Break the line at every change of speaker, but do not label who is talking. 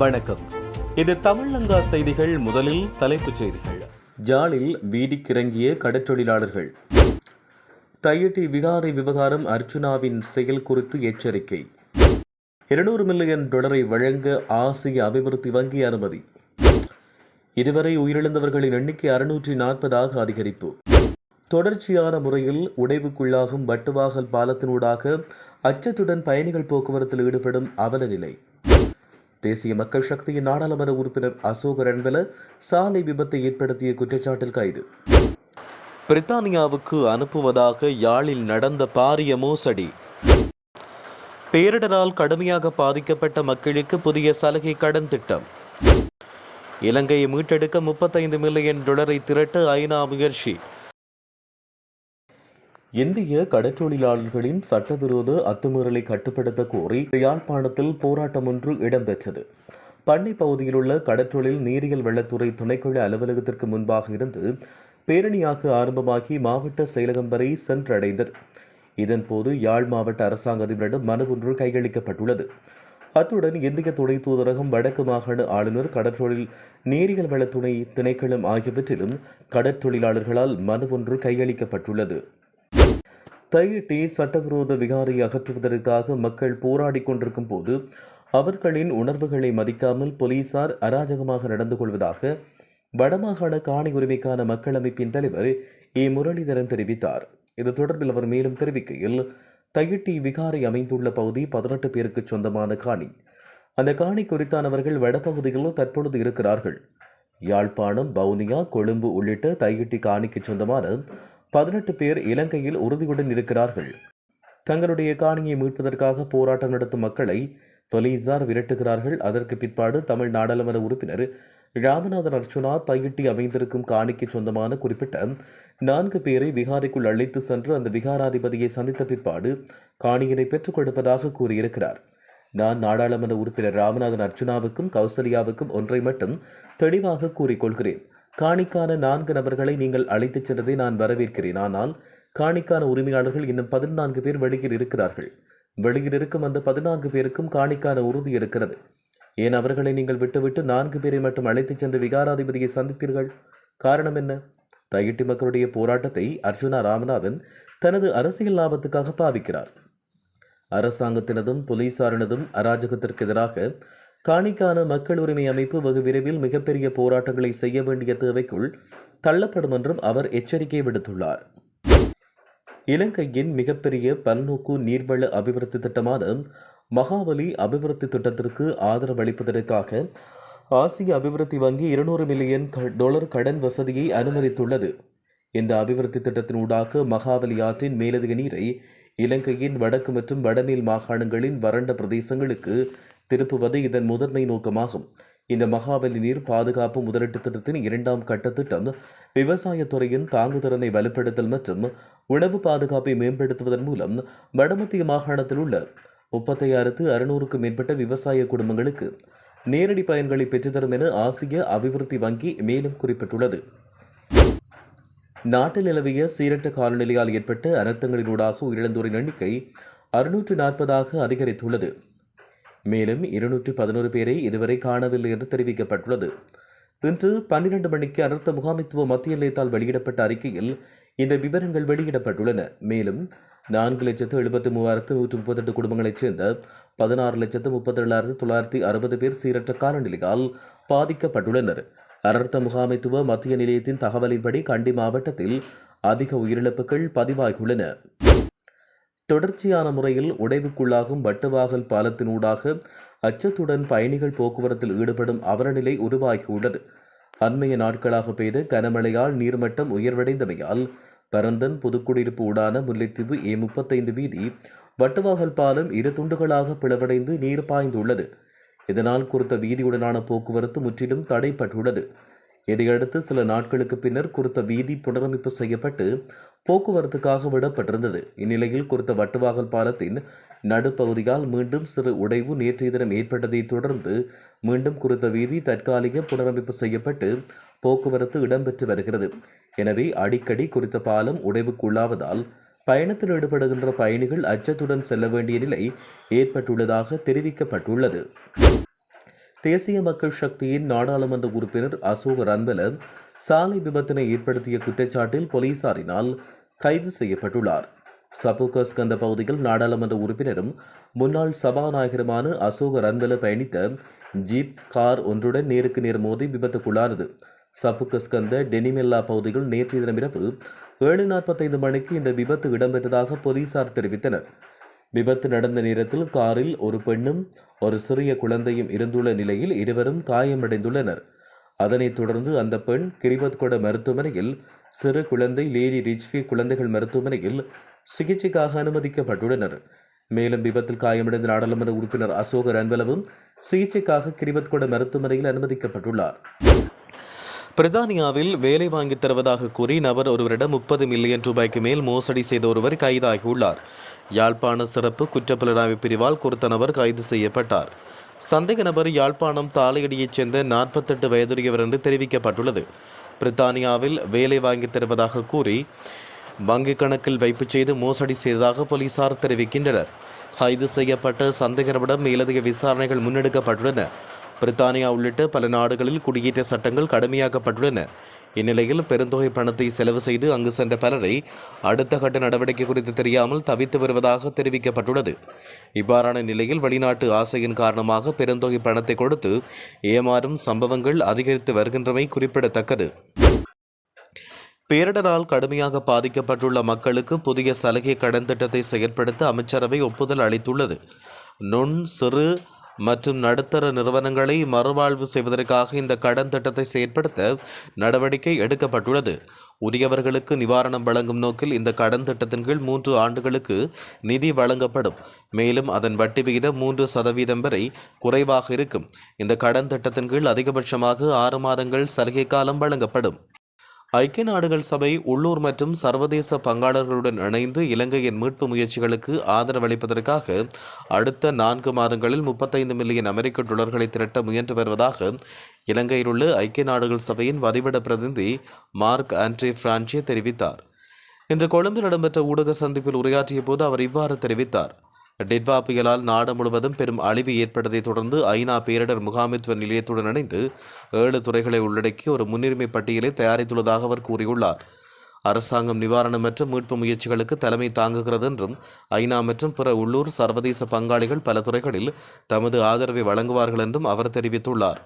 வணக்கம். இது தமிழங்கா செய்திகள் முதலில் தலைப்புச் செய்திகள். ஜாலில் வீதிக்கிறங்கிய கடற்றொழிலாளர்கள். தையட்டி விகாரை விவகாரம் அர்ச்சுனாவின் செயல் குறித்து எச்சரிக்கை. இருநூறு மில்லியன் டாலரை வழங்க ஆசிய அபிவிருத்தி வங்கி அனுமதி. இதுவரை உயிரிழந்தவர்களின் எண்ணிக்கை அறுநூற்றி நாற்பதாக அதிகரிப்பு. தொடர்ச்சியான முறையில் உடைவுக்குள்ளாகும் வட்டுவாகல் பாலத்தினூடாக அச்சத்துடன் பயணிகள் போக்குவரத்தில் ஈடுபடும் அவல நிலை தேசிய மக்கள் சக்தியின் நாடாளுமன்ற உறுப்பினர் அசோக ரன்வெல சாலை விபத்தை ஏற்படுத்திய குற்றச்சாட்டில் கைது. பிரித்தானியாவுக்கு அனுப்புவதாக யாழில் நடந்த பாரிய மோசடி. பேரிடரால் கடுமையாக பாதிக்கப்பட்ட மக்களுக்கு புதிய சலுகை கடன் திட்டம். இலங்கையை மீட்டெடுக்க முப்பத்தைந்து மில்லியன் டாலரை திரட்ட ஐநா முயற்சி. இந்திய கடற்றொழிலாளர்களின் சட்டவிரோத அத்துமீறலை கட்டுப்படுத்த கோரி யாழ்ப்பாணத்தில் போராட்டம் ஒன்று இடம்பெற்றது. பண்ணை பகுதியில் உள்ள கடற்றொழில் நீரியல் வெள்ளத்துறை துணைக்குழு அலுவலகத்திற்கு முன்பாக இருந்து பேரணியாக ஆரம்பமாகி மாவட்ட செயலகம் வரை சென்றடைந்தது. இதன்போது யாழ் மாவட்ட அரசாங்க அதிபரிடம் மனு ஒன்று கையளிக்கப்பட்டுள்ளது. அத்துடன் இந்திய துணை தூதரகம் வடக்கு மாகாண ஆளுநர் கடற்றொழில் நீரியல் வளத்துறை திணைக்களம் ஆகியவற்றிலும் கடற்றொழிலாளர்களால் மனு ஒன்று கையளிக்கப்பட்டுள்ளது. தையிட்டி சட்டவிரோத விகாரை அகற்றுவதற்காக மக்கள் போராடிக் கொண்டிருக்கும் போது அவர்களின் உணர்வுகளை மதிக்காமல் போலீசார் அராஜகமாக நடந்து கொள்வதாக வடமாகாண காணி உரிமைக்கான மக்கள் அமைப்பின் தலைவர் ஏ முரளிதரன் தெரிவித்தார். இது தொடர்பில் அவர் மேலும் தெரிவிக்கையில் தையிட்டி விகாரை அமைந்துள்ள பகுதி பதினெட்டு பேருக்கு சொந்தமான காணி. அந்த காணி குறித்தானவர்கள் வடபகுதியில் தற்பொழுது இருக்கிறார்கள். யாழ்ப்பாணம் வவுனியா கொழும்பு உள்ளிட்ட தையிட்டி காணிக்கு சொந்தமான பதினெட்டு பேர் இலங்கையில் உறுதியுடன் இருக்கிறார்கள். தங்களுடைய காணியை மீட்பதற்காக போராட்டம் நடத்தும் மக்களை தொலைசார் விரட்டுகிறார்கள். அதற்கு பிற்பாடு தமிழ் நாடாளுமன்ற உறுப்பினர் ராமநாதன் அர்ச்சுனா தையிட்டி அமைந்திருக்கும் காணிக்கு சொந்தமான குறிப்பிட்ட நான்கு பேரை விகாரைக்குள் அழைத்து சென்று அந்த விகாராதிபதியை சந்தித்த பிற்பாடு காணியினை பெற்றுக் கொடுப்பதாக கூறியிருக்கிறார். நான் நாடாளுமன்ற உறுப்பினர் ராமநாதன் அர்ச்சுனாவுக்கும் கௌசல்யாவுக்கும் ஒன்றை மட்டும் தெளிவாக கூறிக்கொள்கிறேன் காணிக்கான நான்கு நபர்களை நீங்கள் அழைத்துச் சென்றதை நான் வரவேற்கிறேன். ஆனால் காணிக்கான உரிமையாளர்கள் இன்னும் பதினான்கு பேர் வெளியில் இருக்கிறார்கள். வெளியில் இருக்கும் அந்த பதினான்கு பேருக்கும் காணிக்கான உறுதி இருக்கிறது. ஏன் அவர்களை நீங்கள் விட்டுவிட்டு நான்கு பேரை மட்டும் அழைத்துச் சென்று விகாராதிபதியை சந்தித்தீர்கள்? காரணம் என்ன? தயிட்டி மக்களுடைய போராட்டத்தை அர்ஜுனா ராமநாதன் தனது அரசியல் லாபத்துக்காக பாவிக்கிறார். அரசாங்கத்தினதும் போலீசாரினதும் அராஜகத்திற்கு எதிராக காணிக்கான மக்கள் உரிமை அமைப்பு வெகு விரைவில் மிகப்பெரிய போராட்டங்களை செய்ய வேண்டிய தேவைக்குள் தள்ளப்படும் என்றும் அவர் எச்சரிக்கை விடுத்துள்ளார். இலங்கையின் மிகப்பெரிய பல்நோக்கு நீர்வள அபிவிருத்தி திட்டமான மகாவலி அபிவிருத்தி திட்டத்திற்கு ஆதரவு அளிப்பதற்காக ஆசிய அபிவிருத்தி வங்கி இருநூறு மில்லியன் டாலர் கடன் வசதியை அனுமதித்துள்ளது. இந்த அபிவிருத்தி திட்டத்தின் ஊடாக மகாவலி ஆற்றின் மேலதிக நீரை இலங்கையின் வடக்கு மற்றும் வடமேல் மாகாணங்களின் வறண்ட பிரதேசங்களுக்கு திருப்புவது இதன் முதன்மை நோக்கமாகும். இந்த மகாபலி நீர் பாதுகாப்பு முதலீட்டு திட்டத்தின் இரண்டாம் கட்ட திட்டம் விவசாயத்துறையின் தாங்குதிறனை வலுப்படுத்தல் மற்றும் உணவு பாதுகாப்பை மேம்படுத்துவதன் மூலம் வடமத்திய மாகாணத்தில் உள்ள முப்பத்தையாயிரத்து அறுநூறுக்கும் மேற்பட்ட விவசாய குடும்பங்களுக்கு நேரடி பயன்களை பெற்றுத்தரும் என ஆசிய அபிவிருத்தி வங்கி மேலும் குறிப்பிட்டுள்ளது. நாட்டில் நிலவிய சீரட்ட காலநிலையால் ஏற்பட்ட அனர்த்தங்களினூடாக உயிரிழந்தோரின் எண்ணிக்கை அறுநூற்று நாற்பதாக அதிகரித்துள்ளது. மேலும் இருநூற்றி பதினோரு பேரை இதுவரை காணவில்லை என்று தெரிவிக்கப்பட்டுள்ளது. இன்று பன்னிரண்டு மணிக்கு அனர்த்த முகாமைத்துவ மத்திய நிலையத்தால் வெளியிடப்பட்ட அறிக்கையில் இந்த விவரங்கள் வெளியிடப்பட்டுள்ளன. மேலும் நான்கு லட்சத்து எழுபத்தி மூவாயிரத்து நூற்று முப்பத்தெட்டு குடும்பங்களைச் சேர்ந்த பதினாறு லட்சத்து முப்பத்தேழாயிரத்து தொள்ளாயிரத்தி அறுபது பேர் சீரற்ற காலநிலையால் பாதிக்கப்பட்டுள்ளனர். அனர்த்த முகாமைத்துவ மத்திய நிலையத்தின் தகவலின்படி கண்டி மாவட்டத்தில் அதிக உயிரிழப்புகள் பதிவாகியுள்ளன. தொடர்ச்சியான முறையில் உடைவுக்குள்ளாகும் வட்டுவாகல் பாலத்தினூடாக அச்சத்துடன் பயணிகள் போக்குவரத்தில் ஈடுபடும் அவலநிலை உருவாகியுள்ளது. அண்மைய நாட்களாக பெய்த கனமழையால் நீர்மட்டம் உயர்வடைந்தமையால் பரந்தன் புதுக்குடியிருப்பு ஊடான முல்லைத்தீவு ஏ முப்பத்தைந்து வீதி வட்டுவாகல் பாலம் இரு துண்டுகளாக பிளவடைந்து நீர் பாய்ந்துள்ளது. இதனால் குறித்த வீதியுடனான போக்குவரத்து முற்றிலும் தடைப்பட்டுள்ளது. இதையடுத்து சில நாட்களுக்கு பின்னர் குறித்த வீதி புனரமைப்பு செய்யப்பட்டு போக்குவரத்துக்காக விடப்பட்டிருந்தது. இந்நிலையில் குறித்த வட்டுவாகல் பாலத்தின் நடுப்பகுதியால் மீண்டும் சிறு உடைவு நேற்றைய தினம் ஏற்பட்டதை தொடர்ந்து மீண்டும் குறித்த வீதி தற்காலிக புனரமைப்பு செய்யப்பட்டு போக்குவரத்து இடம்பெற்று வருகிறது. எனவே அடிக்கடி குறித்த பாலம் உடைவுக்குள்ளாவதால் பயணத்தில் ஈடுபடுகின்ற பயணிகள் அச்சத்துடன் செல்ல வேண்டிய நிலை ஏற்பட்டுள்ளதாக தெரிவிக்கப்பட்டுள்ளது. தேசிய மக்கள் சக்தியின் நாடாளுமன்ற உறுப்பினர் அசோக் ரன்பல சாலை விபத்தினை ஏற்படுத்திய குற்றச்சாட்டில் போலீசாரினால் கைது செய்யப்பட்டுள்ளார். சபுகஸ்கந்த பகுதியில் நாடாளுமன்ற உறுப்பினரும் முன்னாள் சபாநாயகருமான அசோக ரன்பல பயணித்த ஜீப் கார் ஒன்றுடன் நேருக்கு நேர் மோதி விபத்துக்குள்ளானது. சப்புகஸ்கந்த டெனிமெல்லா பகுதியில் நேற்றைய தினமிரவு ஏழு நாற்பத்தைந்து மணிக்கு இந்த விபத்து இடம்பெற்றதாக போலீசார் தெரிவித்தனர். விபத்து நடந்த நேரத்தில் காரில் ஒரு பெண்ணும் ஒரு சிறிய குழந்தையும் இருந்துள்ள நிலையில் இருவரும் காயமடைந்துள்ளனர். அதனைத் தொடர்ந்து அந்த பெண் கிரிவத்கொட மருத்துவமனையில் சிறு குழந்தை லேடி ரிச்வி குழந்தைகள் மருத்துவமனையில் சிகிச்சைக்காக அனுமதிக்கப்பட்டுள்ளனர். மேலும் விபத்தில் காயமடைந்த நாடாளுமன்ற உறுப்பினர் அசோக ரன்வலவும் சிகிச்சைக்காக கிரிவத்கொட மருத்துவமனையில் அனுமதிக்கப்பட்டுள்ளார். பிரித்தானியாவில் வேலை வாங்கித் தருவதாக கூறி நபர் ஒருவரிடம் முப்பது மில்லியன் ரூபாய்க்கு மேல் மோசடி செய்த ஒருவர் கைதாகியுள்ளார். யாழ்ப்பாண சிறப்பு குற்றப்புலனாய்வு பிரிவால் குறித்த நபர் கைது செய்யப்பட்டார். சந்தேக நபர் யாழ்ப்பாணம் தாலையடியைச் சேர்ந்த நாற்பத்தெட்டு வயதுடையவர் என்று தெரிவிக்கப்பட்டுள்ளது. பிரித்தானியாவில் வேலை வாங்கித் தருவதாக கூறி வங்கிக் கணக்கில் வைப்பு செய்து மோசடி செய்ததாக போலீசார் தெரிவிக்கின்றனர். கைது செய்யப்பட்ட சந்தேக நபரிடம் மேலதிக விசாரணைகள் முன்னெடுக்கப்பட்டுள்ளன. பிரித்தானியா உள்ளிட்ட பல நாடுகளில் குடியேற்ற சட்டங்கள் கடுமையாக்கப்பட்டுள்ளன. இந்நிலையில் பெருந்தொகை பணத்தை செலவு செய்து அங்கு சென்ற பலரை அடுத்த கட்ட நடவடிக்கை குறித்து தெரியாமல் தவித்து வருவதாக தெரிவிக்கப்பட்டுள்ளது. இவ்வாறான நிலையில் வெளிநாட்டு ஆசையின் காரணமாக பெருந்தொகை பணத்தை கொடுத்து ஏமாறும் சம்பவங்கள் அதிகரித்து வருகின்றமை குறிப்பிடத்தக்கது. பேரிடரால் கடுமையாக பாதிக்கப்பட்டுள்ள மக்களுக்கு புதிய சலுகை கடன் திட்டத்தை செயற்படுத்த அமைச்சரவை ஒப்புதல் அளித்துள்ளது. நுண் சிறு மற்றும் நடுத்தர நிறுவனங்களை மறுவாழ்வு செய்வதற்காக இந்த கடன் திட்டத்தை செயற்படுத்த நடவடிக்கை எடுக்கப்பட்டுள்ளது. உரியவர்களுக்கு நிவாரணம் வழங்கும் நோக்கில் இந்த கடன் திட்டத்தின் கீழ் மூன்று ஆண்டுகளுக்கு நிதி வழங்கப்படும். மேலும் அதன் வட்டி விகிதம் மூன்று சதவீதம் வரை குறைவாக இருக்கும். இந்த கடன் திட்டத்தின் கீழ் அதிகபட்சமாக ஆறு மாதங்கள் சலுகை காலம் வழங்கப்படும். ஐக்கிய நாடுகள் சபை உள்ளூர் மற்றும் சர்வதேச பங்காளர்களுடன் இணைந்து இலங்கையின் மீட்பு முயற்சிகளுக்கு ஆதரவளிப்பதற்காக அடுத்த நான்கு மாதங்களில் முப்பத்தைந்து மில்லியன் அமெரிக்க டொலர்களை திரட்ட முயன்று வருவதாக இலங்கையில் உள்ள ஐக்கிய நாடுகள் சபையின் வதிவிட பிரதிநிதி மார்க் ஆண்ட்ரி பிரான்சிய தெரிவித்தார். இன்று கொழும்பில் இடம்பெற்ற ஊடக சந்திப்பில் உரையாற்றிய போது அவர் இவ்வாறு தெரிவித்தார். டிட்வா புயலால் நாடு முழுவதும் பெரும் அழிவு ஏற்பட்டதைத் தொடர்ந்து ஐநா பேரிடர் முகாமைத்துவ நிலையத்துடன் இணைந்து ஏழு துறைகளை உள்ளடக்கி ஒரு முன்னுரிமை பட்டியலை தயாரித்துள்ளதாக அவர் கூறியுள்ளார். அரசாங்கம் நிவாரணம் மற்றும் மீட்பு முயற்சிகளுக்கு தலைமை தாங்குகிறது என்றும் ஐநா மற்றும் பிற உள்ளூர் சர்வதேச பங்காளிகள் பல துறைகளில் தமது ஆதரவை வழங்குவார்கள் என்றும் அவர் தெரிவித்துள்ளார்.